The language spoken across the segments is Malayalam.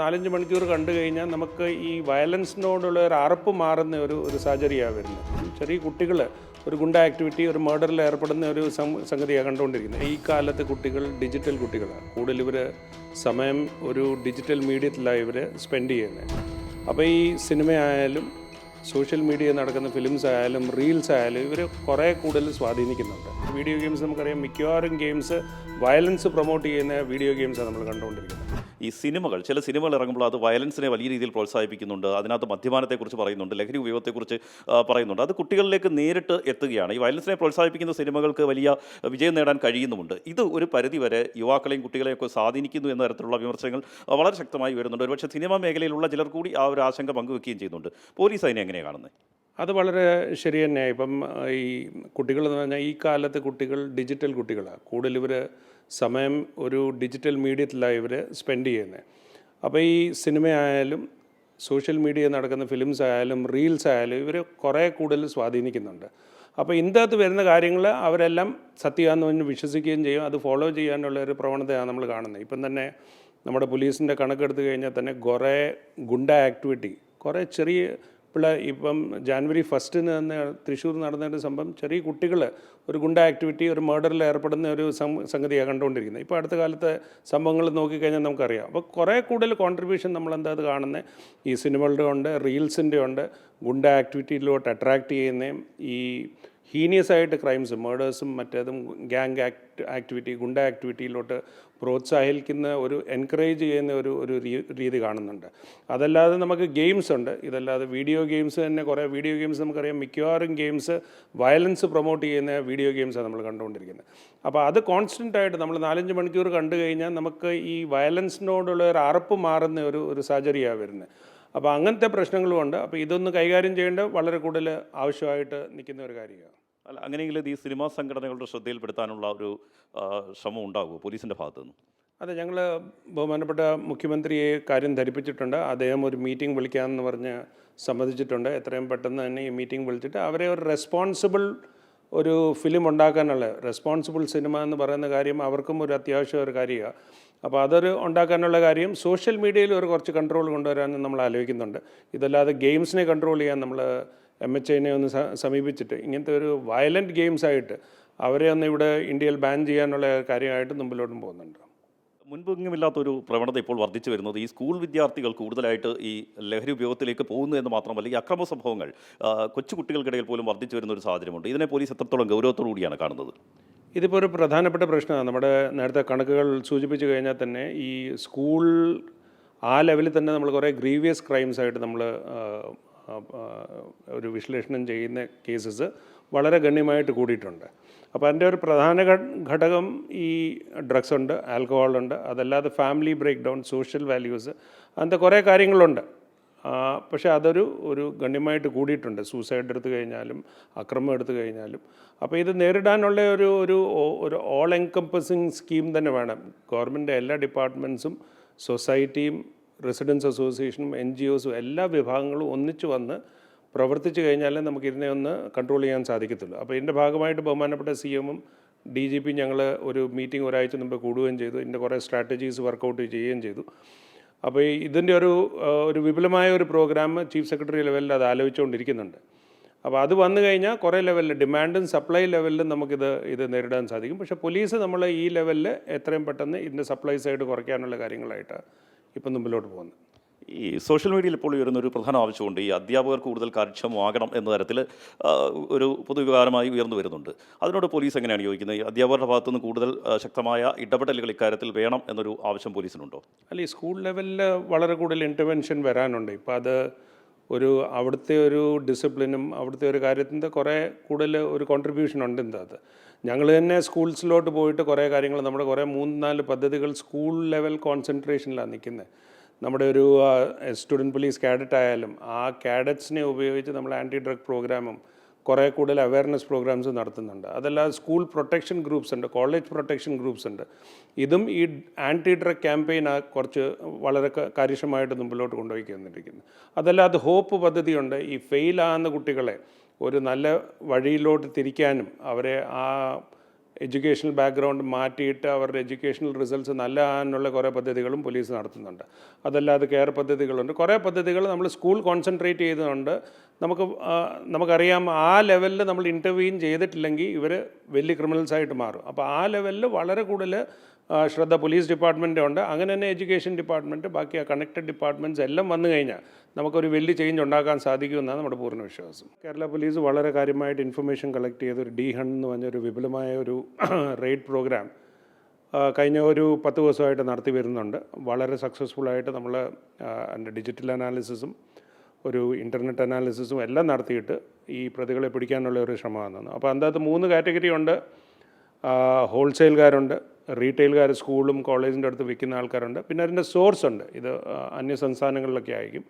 നാലഞ്ച് മണിക്കൂർ കണ്ടു കഴിഞ്ഞാൽ നമുക്ക് ഈ വയലൻസിനോടുള്ള ഒരു അറപ്പ് മാറുന്ന ഒരു ഒരു സാഹചര്യമാണ് വരുന്നത്. ചെറിയ കുട്ടികൾ ഒരു ഗുണ്ട ആക്ടിവിറ്റി ഒരു മർഡറിൽ ഏർപ്പെടുന്ന ഒരു സംഗതിയാണ് കണ്ടുകൊണ്ടിരിക്കുന്നത്. ഈ കാലത്ത് കുട്ടികൾ ഡിജിറ്റൽ കുട്ടികളാണ്. കൂടുതൽ ഇവർ സമയം ഒരു ഡിജിറ്റൽ മീഡിയത്തിലാണ് ഇവർ സ്പെൻഡ് ചെയ്യുന്നത് അപ്പോൾ ഈ സിനിമയായാലും സോഷ്യൽ മീഡിയ നടക്കുന്ന ഫിലിംസ് ആയാലും റീൽസ് ആയാലും ഇവർ കുറേ കൂടുതൽ സ്വാധീനിക്കുന്നുണ്ട്. വീഡിയോ ഗെയിംസ് നമുക്കറിയാം. മിക്കവാറും ഗെയിംസ് വയലൻസ് പ്രൊമോട്ട് ചെയ്യുന്ന വീഡിയോ ഗെയിംസാണ് നമ്മൾ കണ്ടുകൊണ്ടിരിക്കുന്നത്. ഈ സിനിമകൾ ചില സിനിമകൾ ഇറങ്ങുമ്പോൾ അത് വയലൻസിനെ വലിയ രീതിയിൽ പ്രോത്സാഹിപ്പിക്കുന്നുണ്ട്. അതിനകത്ത് മദ്യപാനത്തെക്കുറിച്ച് പറയുന്നുണ്ട്. ലഹരി ഉപയോഗത്തെക്കുറിച്ച് പറയുന്നുണ്ട്. അത് കുട്ടികളിലേക്ക് നേരിട്ട് എത്തുകയാണ്. ഈ വയലൻസിനെ പ്രോത്സാഹിപ്പിക്കുന്ന സിനിമകൾക്ക് വലിയ വിജയം നേടാൻ കഴിയുന്നുമുണ്ട്. ഇത് ഒരു പരിധിവരെ യുവാക്കളെയും കുട്ടികളെയൊക്കെ സ്വാധീനിക്കുന്നു എന്ന തരത്തിലുള്ള വിമർശനങ്ങൾ വളരെ ശക്തമായി വരുന്നുണ്ട് ഒരുപക്ഷെ സിനിമാ മേഖലയിലുള്ള ചിലർ കൂടി ആ ഒരു ആശങ്ക പങ്കുവെക്കുകയും ചെയ്യുന്നുണ്ട്. പോലീസ് അതിനെ എങ്ങനെയാണ് കാണുന്നത്? അത് വളരെ ശരി തന്നെയാണ് ഇപ്പം ഈ കുട്ടികൾ എന്ന് പറഞ്ഞാൽ ഈ കാലത്ത് കുട്ടികൾ ഡിജിറ്റൽ കുട്ടികളാണ് കൂടുതൽ ഇവർ സമയം ഒരു ഡിജിറ്റൽ മീഡിയത്തിലാണ് ഇവർ സ്പെൻഡ് ചെയ്യുന്നത് അപ്പോൾ ഈ സിനിമയായാലും സോഷ്യൽ മീഡിയ നടക്കുന്ന ഫിലിംസ് ആയാലും റീൽസ് ആയാലും ഇവർ കുറേ കൂടുതൽ സ്വാധീനിക്കുന്നുണ്ട്. അപ്പോൾ ഇതിനകത്ത് വരുന്ന കാര്യങ്ങൾ അവരെല്ലാം സത്യമാണെന്ന് പറഞ്ഞ് വിശ്വസിക്കുകയും ചെയ്യും. അത് ഫോളോ ചെയ്യാനുള്ള ഒരു പ്രവണതയാണ് നമ്മൾ കാണുന്നത്. ഇപ്പം തന്നെ നമ്മുടെ പോലീസിന്റെ കണക്കെടുത്ത് കഴിഞ്ഞാൽ തന്നെ കുറേ ഗുണ്ട ആക്ടിവിറ്റി കുറേ ചെറിയ പിള്ള ഇപ്പം ജാനുവരി ഫസ്റ്റിന് തന്നെ തൃശ്ശൂർ നടന്ന ഒരു സംഭവം ചെറിയ കുട്ടികൾ ഒരു ഗുണ്ട ആക്ടിവിറ്റി ഒരു മർഡറിൽ ഏർപ്പെടുന്ന ഒരു സംഗതിയാണ് കണ്ടുകൊണ്ടിരിക്കുന്നത്. ഇപ്പോൾ അടുത്ത കാലത്തെ സംഭവങ്ങൾ നോക്കിക്കഴിഞ്ഞാൽ നമുക്കറിയാം. അപ്പോൾ കുറേ കൂടുതൽ കോൺട്രിബ്യൂഷൻ നമ്മൾ എന്താ അത് കാണുന്നത് ഈ സിനിമകളുടെ ഉണ്ട് റീൽസിന്റെ ഉണ്ട്. ഗുണ്ട ആക്ടിവിറ്റിയിലോട്ട് അട്രാക്റ്റ് ചെയ്യുന്നതും ഈ ഹീനിയസ് ആയിട്ട് ക്രൈംസ് മേഡേഴ്സും മറ്റേതും ഗ്യാങ് ആക്ട് ആക്ടിവിറ്റി ഗുണ്ട ആക്ടിവിറ്റിയിലോട്ട് പ്രോത്സാഹിക്കുന്ന ഒരു എൻകറേജ് ചെയ്യുന്ന ഒരു ഒരു രീതി കാണുന്നുണ്ട്. അതല്ലാതെ നമുക്ക് ഗെയിംസ് ഉണ്ട്. ഇതല്ലാതെ വീഡിയോ ഗെയിംസ് തന്നെ കുറേ വീഡിയോ ഗെയിംസ് നമുക്കറിയാം. മിക്കവാറും ഗെയിംസ് വയലൻസ് പ്രൊമോട്ട് ചെയ്യുന്ന വീഡിയോ ഗെയിംസാണ് നമ്മൾ കണ്ടുകൊണ്ടിരിക്കുന്നത്. അപ്പോൾ അത് കോൺസ്റ്റന്റ് ആയിട്ട് നമ്മൾ നാലഞ്ച് മണിക്കൂർ കണ്ടു കഴിഞ്ഞാൽ നമുക്ക് ഈ വയലൻസിനോടുള്ള ഒരു അറപ്പ് മാറുന്ന ഒരു ഒരു സാഹചര്യമാണ് വരുന്നത്. അപ്പോൾ അങ്ങനത്തെ പ്രശ്നങ്ങളും ഉണ്ട്. അപ്പോൾ ഇതൊന്ന് കൈകാര്യം ചെയ്യേണ്ടത് വളരെ കൂടുതൽ ആവശ്യമായിട്ട് നിൽക്കുന്ന ഒരു കാര്യമാണ്. അല്ല അങ്ങനെയെങ്കിൽ ഇത് ഈ സിനിമാ സംഘടനകളുടെ ശ്രദ്ധയിൽപ്പെടുത്താനുള്ള ഒരു ശ്രമം ഉണ്ടാകുമോ പോലീസിന്റെ ഭാഗത്തു നിന്ന് അതെ ഞങ്ങൾ ബഹുമാനപ്പെട്ട മുഖ്യമന്ത്രിയെ കാര്യം ധരിപ്പിച്ചിട്ടുണ്ട്. അദ്ദേഹം ഒരു മീറ്റിംഗ് വിളിക്കാമെന്ന് പറഞ്ഞ് സമ്മതിച്ചിട്ടുണ്ട്. എത്രയും പെട്ടെന്ന് തന്നെ ഈ മീറ്റിംഗ് വിളിച്ചിട്ട് അവരെ ഒരു റെസ്പോൺസിബിൾ ഒരു ഫിലിം ഉണ്ടാക്കാനുള്ള റെസ്പോൺസിബിൾ സിനിമ എന്ന് പറയുന്ന കാര്യം അവർക്കും ഒരു അത്യാവശ്യം ഒരു കാര്യമാണ് അപ്പോൾ അതൊരു ഉണ്ടാക്കാനുള്ള കാര്യം സോഷ്യൽ മീഡിയയിൽ ഒരു കുറച്ച് കൺട്രോൾ കൊണ്ടുവരാനും നമ്മൾ ആലോചിക്കുന്നുണ്ട്. ഇതല്ലാതെ ഗെയിംസിനെ കൺട്രോൾ ചെയ്യാൻ നമ്മൾ എം എച്ച് ഐനെ ഒന്ന് സമീപിച്ചിട്ട് ഇങ്ങനത്തെ ഒരു വയലന്റ് ഗെയിംസായിട്ട് അവരെ ഒന്ന് ഇവിടെ ഇന്ത്യയിൽ ബാൻ ചെയ്യാനുള്ള കാര്യമായിട്ട് മുമ്പിലോട്ടും പോകുന്നുണ്ട്. മുൻപെങ്ങുമില്ലാത്തൊരു പ്രവണത ഇപ്പോൾ വർദ്ധിച്ചു വരുന്നത് ഈ സ്കൂൾ വിദ്യാർത്ഥികൾ കൂടുതലായിട്ട് ഈ ലഹരി ഉപയോഗത്തിലേക്ക് പോകുന്നു എന്ന് മാത്രമല്ല ഈ അക്രമ സംഭവങ്ങൾ കൊച്ചു കുട്ടികൾക്കിടയിൽ പോലും വർദ്ധിച്ചു വരുന്ന ഒരു സാഹചര്യമുണ്ട്. ഇതിനെ പോലീസ് എത്രത്തോളം ഗൗരവത്തോടു കൂടിയാണ് കാണുന്നത്? ഇതിപ്പോൾ ഒരു പ്രധാനപ്പെട്ട പ്രശ്നമാണ്. നമ്മുടെ നേരത്തെ കണക്കുകൾ സൂചിപ്പിച്ചു കഴിഞ്ഞാൽ തന്നെ ഈ സ്കൂൾ ആ ലെവലിൽ തന്നെ നമ്മൾ കുറേ ഗ്രീവിയസ് ക്രൈംസ് ആയിട്ട് നമ്മൾ ഒരു വിശ്ലേഷണം ചെയ്യുന്ന കേസസ് വളരെ ഗണ്യമായിട്ട് കൂടിയിട്ടുണ്ട്. അപ്പോൾ അതിന്റെ ഒരു പ്രധാന ഘടകം ഈ ഡ്രഗ്സ് ഉണ്ട് ആൽക്കഹോൾ ഉണ്ട് അതല്ലാതെ family break down social values അങ്ങനത്തെ കുറേ കാര്യങ്ങളുണ്ട്. പക്ഷേ അതൊരു ഒരു ഗണ്യമായിട്ട് കൂടിയിട്ടുണ്ട്. സൂസൈഡ് എടുത്തു കഴിഞ്ഞാലും അക്രമം എടുത്തു കഴിഞ്ഞാലും. അപ്പോൾ ഇത് നേരിടാനുള്ള ഒരു ഒരു ഒരു ഓൾ എൻകംപസിങ് സ്കീം തന്നെ വേണം. ഗവൺമെന്റ് എല്ലാ ഡിപ്പാർട്ട്മെന്റ്സും സൊസൈറ്റിയും റെസിഡൻസ് അസോസിയേഷനും എൻ ജി ഒസും എല്ലാ വിഭാഗങ്ങളും ഒന്നിച്ചു വന്ന് പ്രവർത്തിച്ചു കഴിഞ്ഞാലേ നമുക്ക് ഇതിനെ ഒന്ന് കൺട്രോൾ ചെയ്യാൻ സാധിക്കത്തുള്ളൂ. അപ്പോൾ ഇതിന്റെ ഭാഗമായിട്ട് ബഹുമാനപ്പെട്ട സി എമ്മും ഡി ജി പി ഞങ്ങൾ ഒരു മീറ്റിംഗ് ഒരാഴ്ച മുമ്പ് കൂടുകയും ചെയ്തു. ഇതിന്റെ കുറേ സ്ട്രാറ്റജീസ് വർക്കൗട്ട് ചെയ്യുകയും ചെയ്തു. അപ്പോൾ ഇതിന്റെ ഒരു ഒരു വിപുലമായ ഒരു പ്രോഗ്രാം ചീഫ് സെക്രട്ടറി ലെവലിൽ അത് ആലോചിച്ചുകൊണ്ടിരിക്കുന്നുണ്ട്. അപ്പോൾ അത് വന്നു കഴിഞ്ഞാൽ കുറേ ലെവലിൽ ഡിമാൻഡും സപ്ലൈ ലെവലിലും നമുക്കിത് ഇത് നേരിടാൻ സാധിക്കും. പക്ഷേ പോലീസ് നമ്മൾ ഈ ലെവലിൽ എത്രയും പെട്ടെന്ന് ഇതിന്റെ സപ്ലൈ സൈഡ് കുറയ്ക്കാനുള്ള കാര്യങ്ങളായിട്ട് ഇപ്പം മുമ്പിലോട്ട് പോകുന്നത്. ഈ സോഷ്യൽ മീഡിയയിൽ ഇപ്പോൾ ഉയരുന്ന ഒരു പ്രധാന ആവശ്യമുണ്ട്. ഈ അധ്യാപകർ കൂടുതൽ കാര്യക്ഷമമാകണം എന്ന തരത്തിൽ ഒരു പൊതുവികാരമായി ഉയർന്നു വരുന്നുണ്ട്. അതിനോട് പോലീസ് എങ്ങനെയാണ് യോജിക്കുന്നത്? ഈ അധ്യാപകരുടെ ഭാഗത്തുനിന്ന് കൂടുതൽ ശക്തമായ ഇടപെടലുകൾ ഇക്കാര്യത്തിൽ വേണം എന്നൊരു ആവശ്യം പോലീസിനുണ്ടോ? അല്ല ഈ സ്കൂൾ ലെവലിൽ വളരെ കൂടുതൽ ഇന്റർവെൻഷൻ വരാനുണ്ട്. ഇപ്പോൾ അത് ഒരു അവിടുത്തെ ഒരു ഡിസിപ്ലിനും അവിടുത്തെ ഒരു കാര്യത്തിന്റെ കുറേ കൂടുതൽ ഒരു കോൺട്രിബ്യൂഷൻ ഉണ്ട് അത്. ഞങ്ങൾ തന്നെ സ്കൂൾസിലോട്ട് പോയിട്ട് കുറേ കാര്യങ്ങൾ നമ്മുടെ കുറേ മൂന്ന് നാല് പദ്ധതികൾ സ്കൂൾ ലെവൽ കോൺസെൻട്രേഷനിലാണ് നിൽക്കുന്നത്. നമ്മുടെ ഒരു സ്റ്റുഡന്റ് പോലീസ് കാഡറ്റ് ആയാലും ആ കാഡറ്റ്സിനെ ഉപയോഗിച്ച് നമ്മൾ ആന്റി ഡ്രഗ് പ്രോഗ്രാമും കുറേ കൂടുതൽ അവയർനെസ് പ്രോഗ്രാംസ് നടത്തുന്നുണ്ട്. അതല്ലാതെ സ്കൂൾ പ്രൊട്ടക്ഷൻ ഗ്രൂപ്പ്സ് ഉണ്ട് കോളേജ് പ്രൊട്ടക്ഷൻ ഗ്രൂപ്പ്സ് ഉണ്ട്. ഇതും ഈ ആന്റി ഡ്രഗ് ക്യാമ്പയിൻ കുറച്ച് വളരെ കാര്യക്ഷമമായിട്ട് മുമ്പിലോട്ട് കൊണ്ടുപോയി വന്നിരിക്കുന്നു അതല്ലാതെ ഹോപ്പ് പദ്ധതിയുണ്ട് ഈ ഫെയിലാകുന്ന കുട്ടികളെ ഒരു നല്ല വഴിയിലോട്ട് തിരിക്കാനും അവരെ ആ എഡ്യൂക്കേഷണൽ ബാക്ക്ഗ്രൗണ്ട് മാറ്റിയിട്ട് അവരുടെ എഡ്യൂക്കേഷണൽ റിസൾട്ട്സ് നല്ല ആകാനുള്ള കുറേ പദ്ധതികളും പോലീസ് നടത്തുന്നുണ്ട്. അതല്ലാതെ കെയർ പദ്ധതികളുണ്ട്. കുറേ പദ്ധതികൾ നമ്മൾ സ്കൂൾ കോൺസെൻട്രേറ്റ് ചെയ്തുകൊണ്ട് നമുക്ക് നമുക്കറിയാം ആ ലെവലിൽ നമ്മൾ ഇന്റർവ്യൂൻ ചെയ്തിട്ടില്ലെങ്കിൽ ഇവർ വലിയ ക്രിമിനൽസ് ആയിട്ട് മാറും. അപ്പോൾ ആ ലെവലിൽ വളരെ കൂടുതൽ ശ്രദ്ധ പോലീസ് ഡിപ്പാർട്ട്മെന്റ് ഉണ്ട്. അങ്ങനെ തന്നെ എഡ്യൂക്കേഷൻ ഡിപ്പാർട്ട്മെന്റ് ബാക്കി ആ കണക്റ്റഡ് ഡിപ്പാർട്ട്മെന്റ്സ് എല്ലാം വന്നു കഴിഞ്ഞാൽ നമുക്കൊരു വലിയ ചേഞ്ച് ഉണ്ടാക്കാൻ സാധിക്കുമെന്നാണ് നമ്മുടെ പൂർണ വിശ്വാസം. കേരള പോലീസ് വളരെ കാര്യമായിട്ട് ഇൻഫർമേഷൻ കളക്ട് ചെയ്ത് ഒരു ഡി ഹൺ എന്ന് പറഞ്ഞൊരു വിപുലമായ ഒരു റെയ്ഡ് പ്രോഗ്രാം കഴിഞ്ഞ ഒരു പത്ത് ദിവസമായിട്ട് നടത്തി വരുന്നുണ്ട്. വളരെ സക്സസ്ഫുൾ ആയിട്ട് നമ്മൾ അതിന്റെ ഡിജിറ്റൽ അനാലിസിസും ഒരു ഇന്റർനെറ്റ് അനാലിസിസും എല്ലാം നടത്തിയിട്ട് ഈ പ്രതികളെ പിടിക്കാനുള്ള ഒരു ശ്രമമാണ് അപ്പോൾ അതിനകത്ത് മൂന്ന് കാറ്റഗറി ഉണ്ട്. ഹോൾസെയിൽകാരുണ്ട് റീറ്റെയിൽകാർ സ്കൂളും കോളേജിന്റെ അടുത്ത് വിൽക്കുന്ന ആൾക്കാരുണ്ട്. പിന്നെ അതിന്റെ സോഴ്സ് ഉണ്ട്. ഇത് അന്യ സംസ്ഥാനങ്ങളിലൊക്കെ ആയിരിക്കും.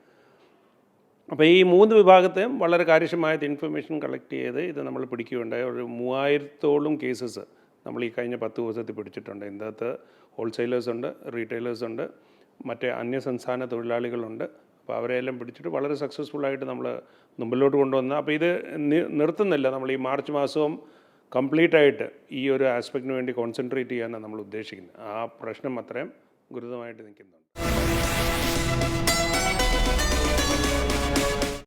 അപ്പോൾ ഈ മൂന്ന് വിഭാഗത്തെയും വളരെ കാര്യക്ഷമമായിട്ട് ഇൻഫർമേഷൻ കളക്ട് ചെയ്ത് ഇത് നമ്മൾ പിടിക്കുകയുണ്ടായി. ഒരു മൂവായിരത്തോളം കേസസ് നമ്മൾ ഈ കഴിഞ്ഞ പത്ത് ദിവസത്തിൽ പിടിച്ചിട്ടുണ്ട്. ഇതിനകത്ത് ഹോൾസെയിലേഴ്സ് ഉണ്ട് റീറ്റെയിലേഴ്സ് ഉണ്ട് മറ്റേ അന്യസംസ്ഥാന തൊഴിലാളികളുണ്ട്. അപ്പോൾ അവരെല്ലാം പിടിച്ചിട്ട് വളരെ സക്സസ്ഫുള്ളായിട്ട് നമ്മൾ മുമ്പിലോട്ട് കൊണ്ടുവന്ന. അപ്പോൾ ഇത് നിർത്തുന്നില്ല. നമ്മൾ ഈ മാർച്ച് മാസവും കംപ്ലീറ്റ് ആയിട്ട് ഈ ഒരു ആസ്പെക്റ്റിന് വേണ്ടി കോൺസെൻട്രേറ്റ് ചെയ്യാനാണ് നമ്മൾ ഉദ്ദേശിക്കുന്നത്. ആ പ്രശ്നം അത്രയും ഗുരുതരമായിട്ട് നിൽക്കുന്നുണ്ട്.